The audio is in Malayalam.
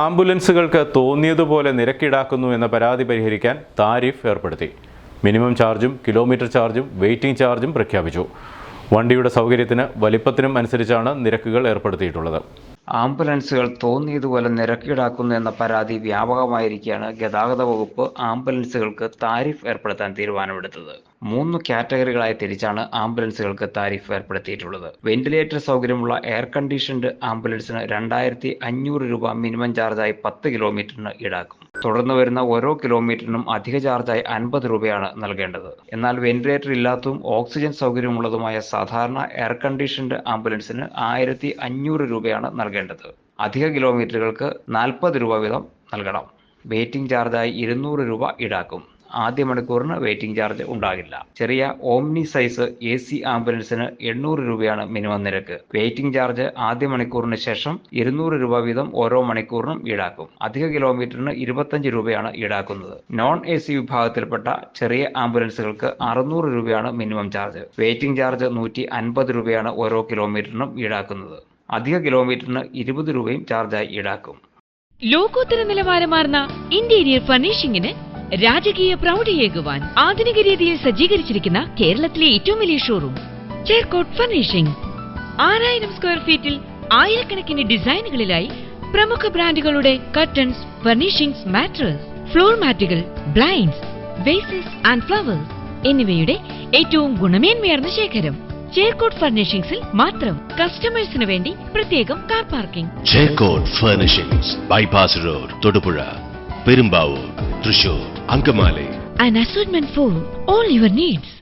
ആംബുലൻസുകൾക്ക് തോന്നിയതുപോലെ നിരക്കിടാക്കുന്നു എന്ന പരാതി പരിഹരിക്കാൻ താരിഫ് ഏർപ്പെടുത്തി. മിനിമം ചാർജും കിലോമീറ്റർ ചാർജും വെയിറ്റിംഗ് ചാർജും പ്രഖ്യാപിച്ചു. വണ്ടിയുടെ സൗകര്യത്തിന് വലിപ്പത്തിനും അനുസരിച്ചാണ് നിരക്കുകൾ ഏർപ്പെടുത്തിയിട്ടുള്ളത്. ആംബുലൻസുകൾ തോന്നിയതുപോലെ നിരക്കീടാക്കുന്നു എന്ന പരാതി വ്യാപകമായിരിക്കെയാണ് ഗതാഗത വകുപ്പ് ആംബുലൻസുകൾക്ക് താരിഫ് ഏർപ്പെടുത്താൻ തീരുമാനമെടുത്തത്. മൂന്ന് കാറ്റഗറികളായി തിരിച്ചാണ് ആംബുലൻസുകൾക്ക് താരിഫ് ഏർപ്പെടുത്തിയിട്ടുള്ളത്. വെന്റിലേറ്റർ സൗകര്യമുള്ള എയർ കണ്ടീഷൻഡ് ആംബുലൻസിന് രണ്ടായിരത്തി അഞ്ഞൂറ് രൂപ മിനിമം ചാർജായി പത്ത് കിലോമീറ്ററിന് ഈടാക്കും. തുടർന്ന് വരുന്ന ഓരോ കിലോമീറ്ററിനും അധിക ചാർജായി അൻപത് രൂപയാണ് നൽകേണ്ടത്. എന്നാൽ വെന്റിലേറ്റർ ഇല്ലാത്തതും ഓക്സിജൻ സൗകര്യമുള്ളതുമായ സാധാരണ എയർ കണ്ടീഷൻഡ് ആംബുലൻസിന് ആയിരത്തി അഞ്ഞൂറ് രൂപയാണ് നൽകേണ്ടത്. അധിക കിലോമീറ്ററുകൾക്ക് നാൽപ്പത് രൂപ വീതം നൽകണം. വെയിറ്റിംഗ് ചാർജായി ഇരുന്നൂറ് രൂപ ഈടാക്കും. ആദ്യ മണിക്കൂറിന് വെയിറ്റിംഗ് ചാർജ് ഉണ്ടാകില്ല. ചെറിയ ഓംനി സൈസ് എ സി ആംബുലൻസിന് എണ്ണൂറ് രൂപയാണ് മിനിമം നിരക്ക്. വെയിറ്റിംഗ് ചാർജ് ആദ്യ മണിക്കൂറിന് ശേഷം ഇരുന്നൂറ് രൂപ വീതം ഓരോ മണിക്കൂറിനും ഈടാക്കും. അധിക കിലോമീറ്ററിന് ഇരുപത്തഞ്ച് രൂപയാണ് ഈടാക്കുന്നത്. നോൺ എ സി വിഭാഗത്തിൽപ്പെട്ട ചെറിയ ആംബുലൻസുകൾക്ക് അറുന്നൂറ് രൂപയാണ് മിനിമം ചാർജ് വെയിറ്റിംഗ് ചാർജ് നൂറ്റി അൻപത് രൂപയാണ് ഓരോ കിലോമീറ്ററിനും ഈടാക്കുന്നത്. അധിക കിലോമീറ്ററിന് ഇരുപത് രൂപയും ചാർജായി ഈടാക്കും. ലോകോത്തര നിലവാരമാർന്ന ഇന്റീരിയർ ഫർണിഷിംഗിന് രാജകീയ പ്രൗഢിയേകുവാൻ ആധുനിക രീതിയിൽ സജ്ജീകരിച്ചിരിക്കുന്ന കേരളത്തിലെ ഏറ്റവും വലിയ ഷോറൂം ചേർക്കോട്ട് ഫർണിഷിംഗ് ആറായിരം സ്ക്വയർ ഫീറ്റിൽ ആയിരക്കണക്കിന് ഡിസൈനുകളിലായി പ്രമുഖ ബ്രാൻഡുകളുടെ കർട്ടൻസ് ഫർണിഷിംഗ്സ് മാട്രസ് ഫ്ലോർ മാറ്റുകൾ ബ്ലൈൻഡ്സ് വേസസ് ആൻഡ് ഫ്ലവേഴ്സ് എന്നിവയുടെ ഏറ്റവും ഗുണമേന്മയാർന്ന ശേഖരം. ചേർക്കോട്ട് ഫർണിഷിംഗ്സിൽ മാത്രം കസ്റ്റമേഴ്സിന് വേണ്ടി പ്രത്യേകം car parking Cherkot furnishings bypass road Thodupuzha Perumbavoor Thrissur. Ankamali. An assortment for all your needs.